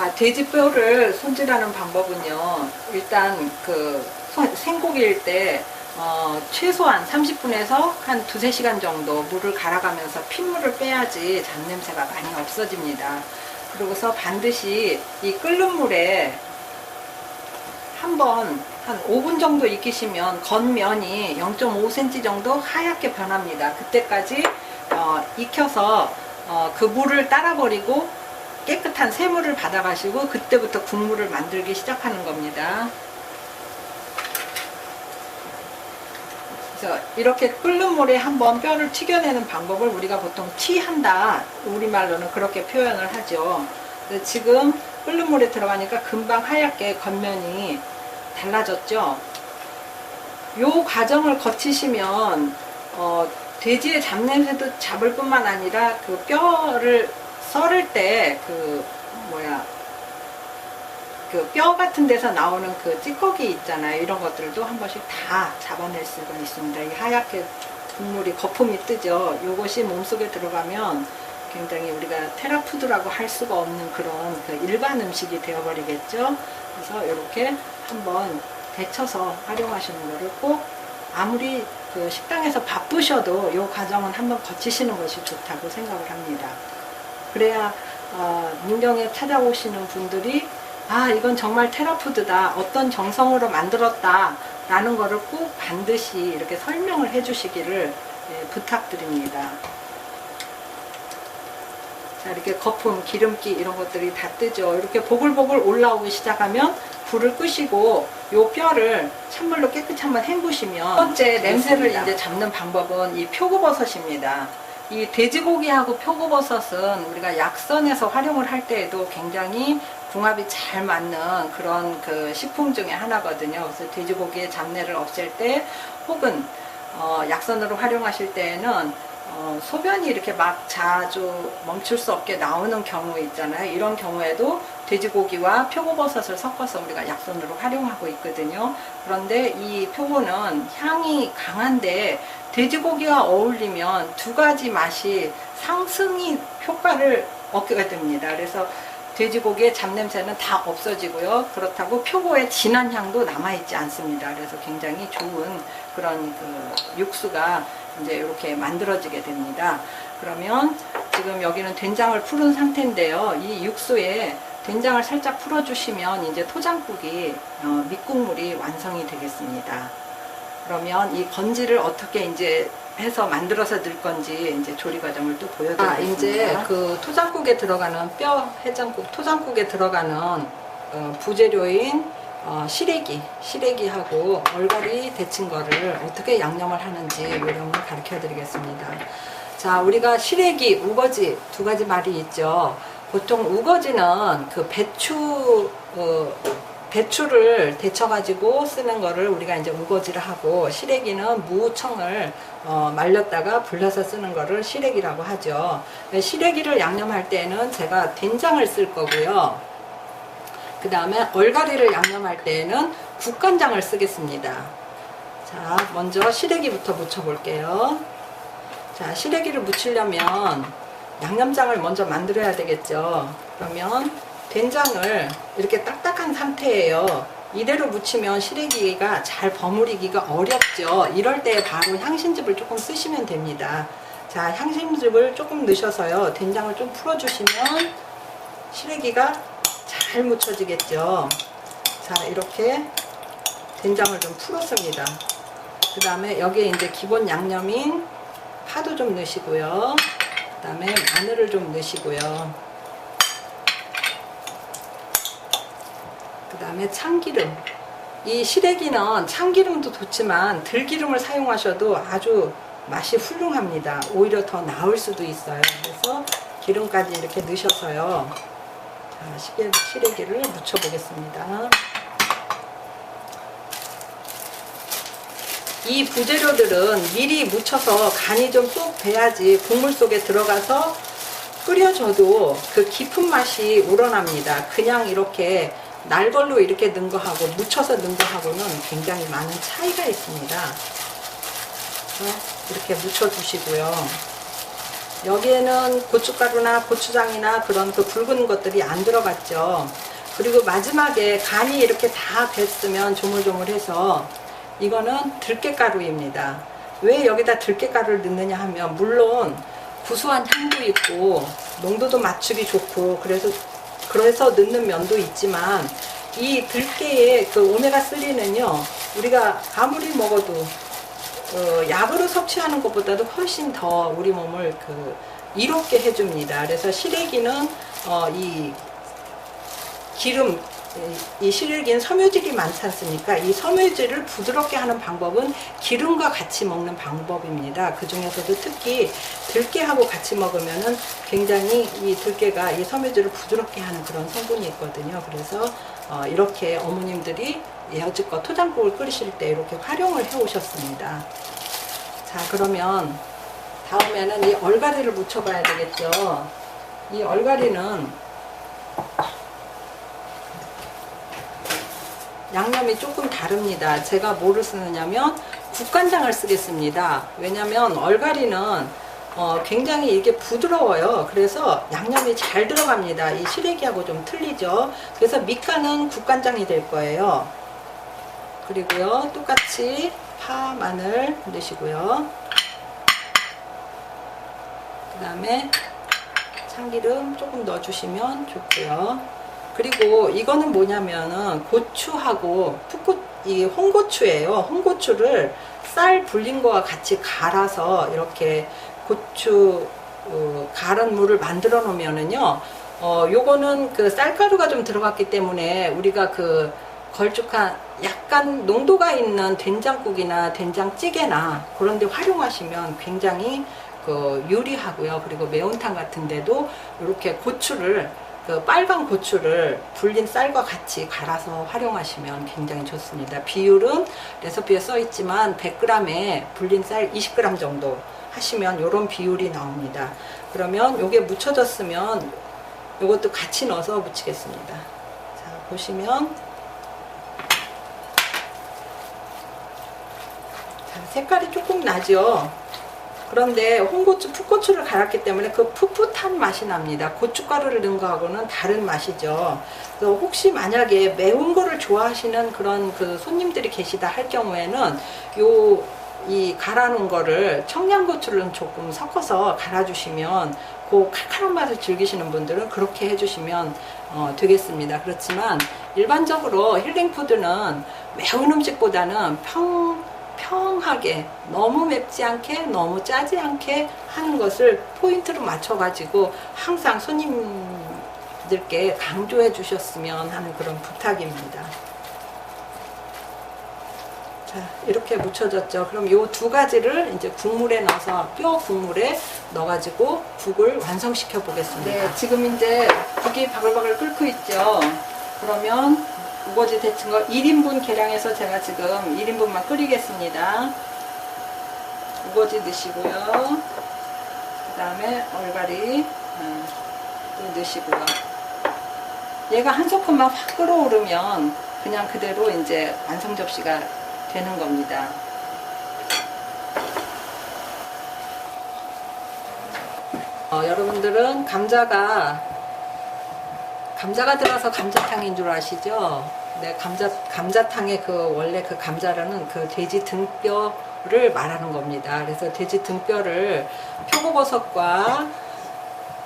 자, 돼지뼈를 손질하는 방법은요. 일단 그 소- 생고기일 때 어, 최소한 30분에서 한 두세 시간 정도 물을 갈아가면서 핏물을 빼야지 잡냄새가 많이 없어집니다. 그러고서 반드시 이 끓는 물에 한번 한 5분 정도 익히시면 겉면이 0.5cm 정도 하얗게 변합니다. 그때까지 어, 익혀서 어, 그 물을 따라 버리고 깨끗한 새물을 받아가시고 그때부터 국물을 만들기 시작하는 겁니다. 그래서 이렇게 끓는 물에 한번 뼈를 튀겨내는 방법을 우리가 보통 튀한다 우리말로는 그렇게 표현을 하죠. 지금 끓는 물에 들어가니까 금방 하얗게 겉면이 달라졌죠. 요 과정을 거치시면 어, 돼지의 잡냄새도 잡을 뿐만 아니라 그 뼈를 썰을 때 그 뭐야 그 뼈 같은 데서 나오는 그 찌꺼기 있잖아요. 이런 것들도 한 번씩 다 잡아낼 수가 있습니다. 이 하얗게 국물이 거품이 뜨죠. 요것이 몸속에 들어가면 굉장히 우리가 테라푸드라고 할 수가 없는 그런 그 일반 음식이 되어버리겠죠. 그래서 이렇게 한번 데쳐서 활용하시는 거를 꼭 아무리 그 식당에서 바쁘셔도 이 과정은 한번 거치시는 것이 좋다고 생각을 합니다. 그래야 어, 문경에 찾아오시는 분들이 아 이건 정말 테라푸드다. 어떤 정성으로 만들었다 라는 거를 꼭 반드시 이렇게 설명을 해 주시기를 예, 부탁드립니다. 자 이렇게 거품 기름기 이런 것들이 다 뜨죠. 이렇게 보글보글 올라오기 시작하면 불을 끄시고 요 뼈를 찬물로 깨끗이 한번 헹구시면 첫 번째 냄새를 이제 잡는 방법은 이 표고버섯입니다 이 돼지고기하고 표고버섯은 우리가 약선에서 활용을 할 때에도 굉장히 궁합이 잘 맞는 그런 그 식품 중에 하나거든요. 그래서 돼지고기의 잡내를 없앨 때 혹은 어, 약선으로 활용하실 때에는 어, 소변이 이렇게 막 자주 멈출 수 없게 나오는 경우 있잖아요. 이런 경우에도 돼지고기와 표고버섯을 섞어서 우리가 약선으로 활용하고 있거든요. 그런데 이 표고는 향이 강한데 돼지고기와 어울리면 두 가지 맛이 상승이 효과를 얻게 됩니다. 그래서 돼지고기의 잡냄새는 다 없어지고요. 그렇다고 표고의 진한 향도 남아있지 않습니다. 그래서 굉장히 좋은 그런 그 육수가 이제 이렇게 만들어지게 됩니다. 그러면 지금 여기는 된장을 풀은 상태인데요. 이 육수에 된장을 살짝 풀어주시면 이제 토장국이 어, 밑국물이 완성이 되겠습니다. 그러면 이 건지를 어떻게 이제 해서 만들어서 넣을 건지 이제 조리 과정을 또 보여드리겠습니다. 아, 이제 그 토장국에 들어가는 뼈 해장국 토장국에 들어가는 어, 부재료인 어, 시래기, 시래기하고 얼갈이 데친 거를 어떻게 양념을 하는지 요령을 가르쳐 드리겠습니다. 자, 우리가 시래기, 우거지 두 가지 말이 있죠. 보통 우거지는 그 배추, 어, 배추를 데쳐가지고 쓰는 거를 우리가 이제 우거지를 하고 시래기는 무청을 어, 말렸다가 불려서 쓰는 거를 시래기라고 하죠. 시래기를 양념할 때는 제가 된장을 쓸 거고요. 그 다음에 얼갈이를 양념할 때에는 국간장을 쓰겠습니다. 자, 먼저 시래기부터 무쳐볼게요. 자, 시래기를 무치려면 양념장을 먼저 만들어야 되겠죠. 그러면 된장을 이렇게 딱딱한 상태예요. 이대로 무치면 시래기가 잘 버무리기가 어렵죠. 이럴 때 바로 향신즙을 조금 쓰시면 됩니다. 자, 향신즙을 조금 넣으셔서요. 된장을 좀 풀어주시면 시래기가 잘 묻혀지겠죠. 자, 이렇게 된장을 좀 풀었습니다. 그 다음에 여기에 이제 기본 양념인 파도 좀 넣으시고요. 그 다음에 마늘을 좀 넣으시고요. 다음에 참기름. 이 시래기는 참기름도 좋지만 들기름을 사용하셔도 아주 맛이 훌륭합니다. 오히려 더 나을 수도 있어요. 그래서 기름까지 이렇게 넣으셔서요. 자, 시래, 시래기를 무쳐보겠습니다. 이 부재료들은 미리 묻혀서 간이 좀 쏙 배야지 국물 속에 들어가서 끓여줘도 그 깊은 맛이 우러납니다. 그냥 이렇게 날걸로 이렇게 넣은 거하고 묻혀서 넣은 거하고는 굉장히 많은 차이가 있습니다. 그래서 이렇게 묻혀주시고요. 여기에는 고춧가루나 고추장이나 그런 그 붉은 것들이 안 들어갔죠. 그리고 마지막에 간이 이렇게 다 됐으면 조물조물해서 이거는 들깨가루입니다. 왜 여기다 들깨가루를 넣느냐 하면 물론 구수한 향도 있고 농도도 맞추기 좋고 그래서 그래서 넣는 면도 있지만 이 들깨의 그 오메가 3는요 우리가 아무리 먹어도 어, 약으로 섭취하는 것보다도 훨씬 더 우리 몸을 그 이롭게 해줍니다. 그래서 시래기는 어, 이 기름 이- 이 시래기는 섬유질이 많지 않습니까? 이 섬유질을 부드럽게 하는 방법은 기름과 같이 먹는 방법입니다. 그 중에서도 특히 들깨하고 같이 먹으면은 굉장히 이 들깨가 이 섬유질을 부드럽게 하는 그런 성분이 있거든요. 그래서 어, 이렇게 어머님들이 여지껏 토장국을 끓이실 때 이렇게 활용을 해 오셨습니다. 자, 그러면 다음에는 이 얼갈이를 묻혀봐야 되겠죠. 이 얼갈이는 양념이 조금 다릅니다. 제가 뭐를 쓰느냐면 국간장을 쓰겠습니다. 왜냐면 얼갈이는 어, 굉장히 이게 부드러워요. 그래서 양념이 잘 들어갑니다. 이 시래기하고 좀 틀리죠. 그래서 밑간은 국간장이 될 거예요. 그리고요, 똑같이 파, 마늘 넣으시고요. 그 다음에 참기름 조금 넣어주시면 좋고요. 그리고 이거는 뭐냐면은 고추하고 풋고 이 홍고추예요. 홍고추를 쌀 불린 거와 같이 갈아서 이렇게 고추 어, 갈은 물을 만들어 놓으면은요. 어 요거는 그 쌀가루가 좀 들어갔기 때문에 우리가 그 걸쭉한 약간 농도가 있는 된장국이나 된장찌개나 그런 데 활용하시면 굉장히 그 유리하고요. 그리고 매운탕 같은 데도 이렇게 고추를 그 빨간 고추를 불린 쌀과 같이 갈아서 활용하시면 굉장히 좋습니다. 비율은 레시피에 써 있지만 100g에 불린 쌀 20g 정도 하시면 이런 비율이 나옵니다. 그러면 요게 묻혀졌으면 요것도 같이 넣어서 묻히겠습니다. 자, 보시면 자, 색깔이 조금 나죠? 그런데 홍고추, 풋고추를 갈았기 때문에 그 풋풋한 맛이 납니다. 고춧가루를 넣은 거하고는 다른 맛이죠. 그래서 혹시 만약에 매운 거를 좋아하시는 그런 그 손님들이 계시다 할 경우에는 요 이 갈아놓은 거를 청양고추를 조금 섞어서 갈아주시면 그 칼칼한 맛을 즐기시는 분들은 그렇게 해주시면 어, 되겠습니다. 그렇지만 일반적으로 힐링푸드는 매운 음식보다는 평 평하게 너무 맵지 않게 너무 짜지 않게 하는 것을 포인트로 맞춰 가지고 항상 손님들께 강조해 주셨으면 하는 그런 부탁입니다. 자, 이렇게 묻혀졌죠. 그럼 요 두 가지를 이제 국물에 넣어서 뼈 국물에 넣어 가지고 국을 완성시켜 보겠습니다. 네, 지금 이제 국이 바글바글 끓고 있죠. 그러면 우거지 데친 거 1인분 계량해서 제가 지금 1인분만 끓이겠습니다. 우거지 넣으시고요. 그 다음에 얼갈이 음, 또 넣으시고요. 얘가 한 소큼만 확 끓어오르면 그냥 그대로 이제 완성 접시가 되는 겁니다. 어, 여러분들은 감자가 감자가 들어서 감자탕인 줄 아시죠? 네, 감자 감자탕의 그 원래 그 감자라는 그 돼지 등뼈를 말하는 겁니다. 그래서 돼지 등뼈를 표고버섯과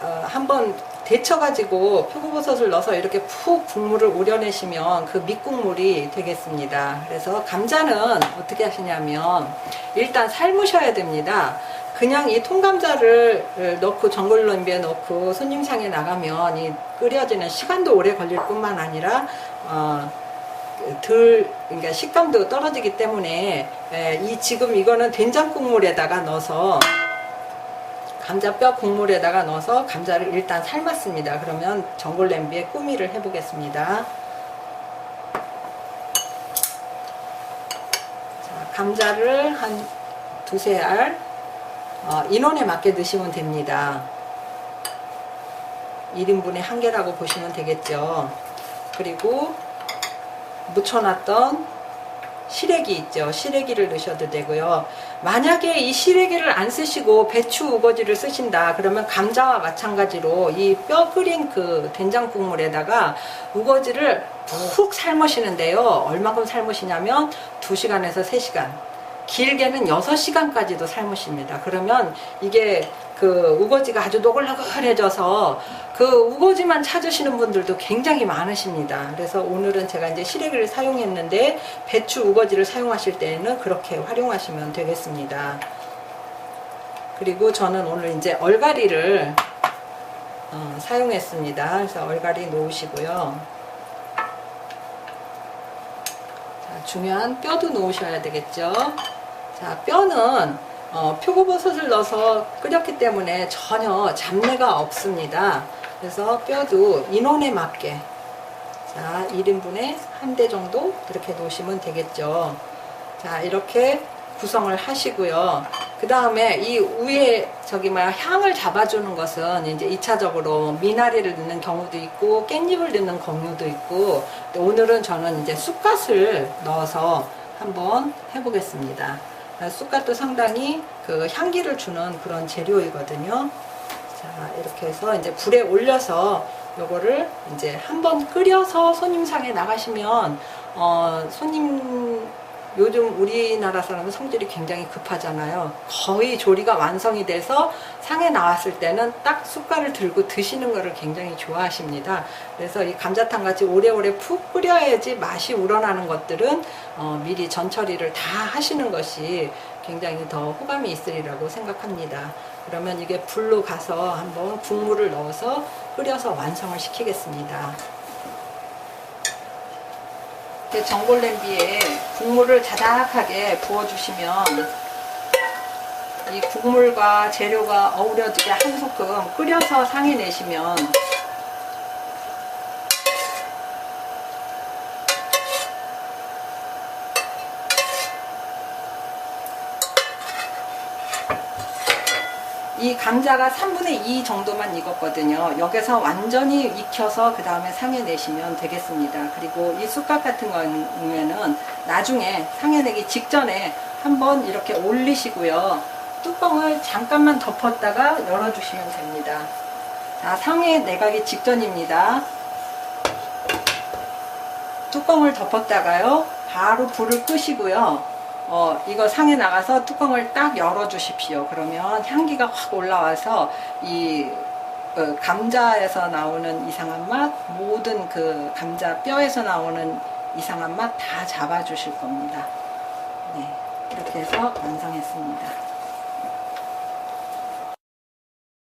어, 한번 데쳐가지고 표고버섯을 넣어서 이렇게 푹 국물을 우려내시면 그 밑국물이 되겠습니다. 그래서 감자는 어떻게 하시냐면 일단 삶으셔야 됩니다. 그냥 이 통감자를 넣고 전골 냄비에 넣고 손님상에 나가면 이 끓여지는 시간도 오래 걸릴 뿐만 아니라 어, 덜 그러니까 식감도 떨어지기 때문에 에, 이 지금 이거는 된장 국물에다가 넣어서 감자뼈 국물에다가 넣어서 감자를 일단 삶았습니다. 그러면 전골 냄비에 꾸미를 해보겠습니다. 자, 감자를 한 두세 알 어, 인원에 맞게 넣으시면 됩니다. 1인분에 한 개라고 보시면 되겠죠. 그리고 묻혀놨던 시래기 있죠. 시래기를 넣으셔도 되고요. 만약에 이 시래기를 안 쓰시고 배추 우거지를 쓰신다. 그러면 감자와 마찬가지로 이 뼈 끓인 그 된장 국물에다가 우거지를 푹 삶으시는데요. 얼마큼 삶으시냐면 2시간에서 3시간. 길게는 6시간까지도 삶으십니다. 그러면 이게 그 우거지가 아주 노글노글해져서 그 우거지만 찾으시는 분들도 굉장히 많으십니다. 그래서 오늘은 제가 이제 시래기를 사용했는데 배추 우거지를 사용하실 때에는 그렇게 활용하시면 되겠습니다. 그리고 저는 오늘 이제 얼갈이를 어, 사용했습니다. 그래서 얼갈이 놓으시고요. 자, 중요한 뼈도 놓으셔야 되겠죠. 자, 뼈는 어, 표고버섯을 넣어서 끓였기 때문에 전혀 잡내가 없습니다. 그래서 뼈도 인원에 맞게 자 1인분에 한 대 정도 이렇게 놓으시면 되겠죠. 자 이렇게 구성을 하시고요. 그 다음에 이 위에 저기 뭐야 향을 잡아주는 것은 이제 2차적으로 미나리를 넣는 경우도 있고 깻잎을 넣는 경우도 있고 오늘은 저는 이제 쑥갓을 넣어서 한번 해보겠습니다. 쑥갓도 상당히 그 향기를 주는 그런 재료이거든요. 자, 이렇게 해서 이제 불에 올려서 요거를 이제 한번 끓여서 손님상에 나가시면 어, 손님 요즘 우리나라 사람은 성질이 굉장히 급하잖아요. 거의 조리가 완성이 돼서 상에 나왔을 때는 딱 숟갈을 들고 드시는 거를 굉장히 좋아하십니다. 그래서 이 감자탕 같이 오래오래 푹 끓여야지 맛이 우러나는 것들은 어, 미리 전처리를 다 하시는 것이 굉장히 더 호감이 있으리라고 생각합니다. 그러면 이게 불로 가서 한번 국물을 넣어서 끓여서 완성을 시키겠습니다. 전골 냄비에 국물을 자작하게 부어주시면 이 국물과 재료가 어우러지게 한 소끔 끓여서 상에 내시면 이 감자가 3분의 2 정도만 익었거든요. 여기서 완전히 익혀서 그 다음에 상에 내시면 되겠습니다. 그리고 이 쑥갓 같은 경우에는 나중에 상에 내기 직전에 한번 이렇게 올리시고요. 뚜껑을 잠깐만 덮었다가 열어주시면 됩니다. 자, 상에 내가기 직전입니다. 뚜껑을 덮었다가요. 바로 불을 끄시고요. 어, 이거 상에 나가서 뚜껑을 딱 열어 주십시오. 그러면 향기가 확 올라와서 이 어, 감자에서 나오는 이상한 맛, 모든 그 감자 뼈에서 나오는 이상한 맛 다 잡아 주실 겁니다. 네. 이렇게 해서 완성했습니다.